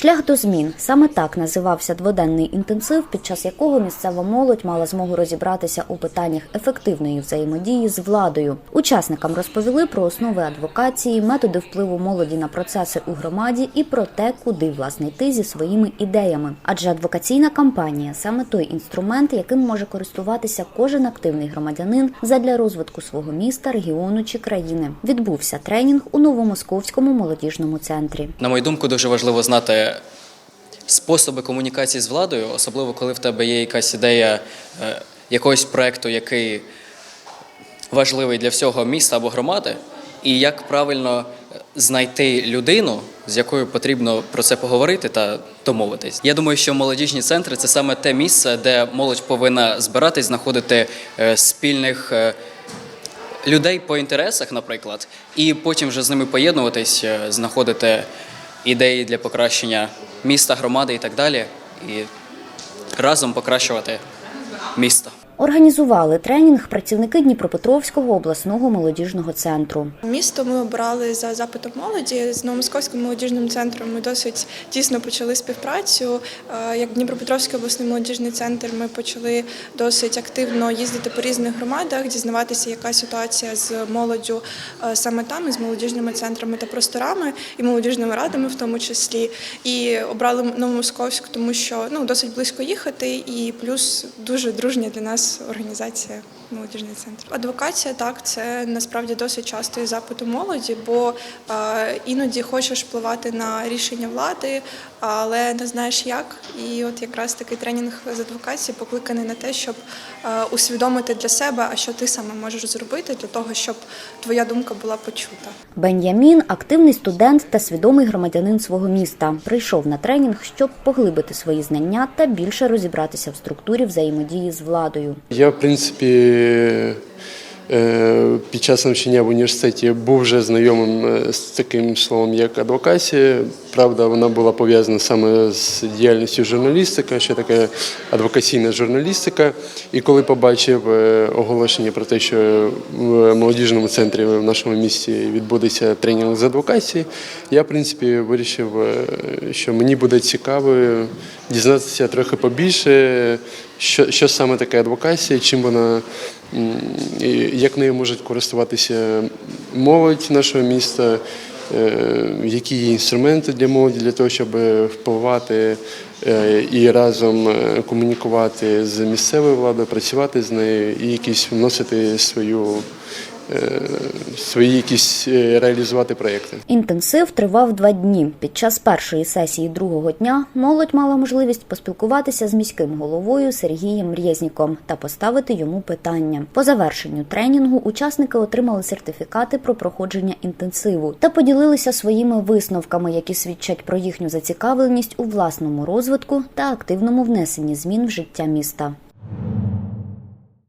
Шлях до змін саме так називався дводенний інтенсив, під час якого місцева молодь мала змогу розібратися у питаннях ефективної взаємодії з владою. Учасникам розповіли про основи адвокації, методи впливу молоді на процеси у громаді і про те, куди власне йти зі своїми ідеями. Адже адвокаційна кампанія саме той інструмент, яким може користуватися кожен активний громадянин задля розвитку свого міста, регіону чи країни. Відбувся тренінг у новомосковському молодіжному центрі. На мою думку, дуже важливо знати способи комунікації з владою, особливо коли в тебе є якась ідея е, якогось проекту, який важливий для всього міста або громади, і як правильно знайти людину, з якою потрібно про це поговорити та домовитись. Я думаю, що молодіжні центри це саме те місце, де молодь повинна збиратись, знаходити е, спільних. е, людей по інтересах, наприклад, і потім вже з ними поєднуватись, знаходити ідеї для покращення міста, громади і так далі, і разом покращувати місто. Організували тренінг працівники Дніпропетровського обласного молодіжного центру. Місто ми обрали за запитом молоді з Новомосковським молодіжним центром. Ми досить тісно почали співпрацю. Е, Як Дніпропетровський обласний молодіжний центр, ми почали досить активно їздити по різних громадах, дізнаватися, яка ситуація з молоддю е, саме там, з молодіжними центрами та просторами, і молодіжними радами, в тому числі. І обрали Новомосковськ, тому що ну досить близько їхати, і плюс дуже дружня для нас організація. Молодіжний центр. Адвокація так, це насправді досить часто і запит у молоді, бо іноді хочеш впливати на рішення влади, але не знаєш як. І от якраз такий тренінг з адвокації покликаний на те, щоб усвідомити для себе, а що ти саме можеш зробити для того, щоб твоя думка була почута. Бен'ямін активний студент та свідомий громадянин свого міста. Прийшов на тренінг, щоб поглибити свої знання та більше розібратися в структурі взаємодії з владою. Я, в принципі, е, під час навчання в університеті був вже знайомим з таким словом, як адвокація. Правда, вона була пов'язана саме з діяльністю журналістика, що таке адвокаційна журналістика. І коли побачив е, оголошення про те, що в молодіжному центрі в нашому місті відбудеться тренінг з адвокації, я, в принципі, вирішив, що мені буде цікаво дізнатися трохи побільше, що, що саме таке адвокація, чим вона, як нею можуть користуватися молодь нашого міста, е, які є інструменти для молоді для того, щоб впливати е, і разом е, комунікувати з місцевою владою, працювати з нею і якісь вносити свою. Свої якісь е, реалізувати проєкти. Інтенсив тривав два дні. Під час першої сесії другого дня молодь мала можливість поспілкуватися з міським головою Сергієм Рєзніком та поставити йому питання. По завершенню тренінгу учасники отримали сертифікати про проходження інтенсиву та поділилися своїми висновками, які свідчать про їхню зацікавленість у власному розвитку та активному внесенні змін в життя міста.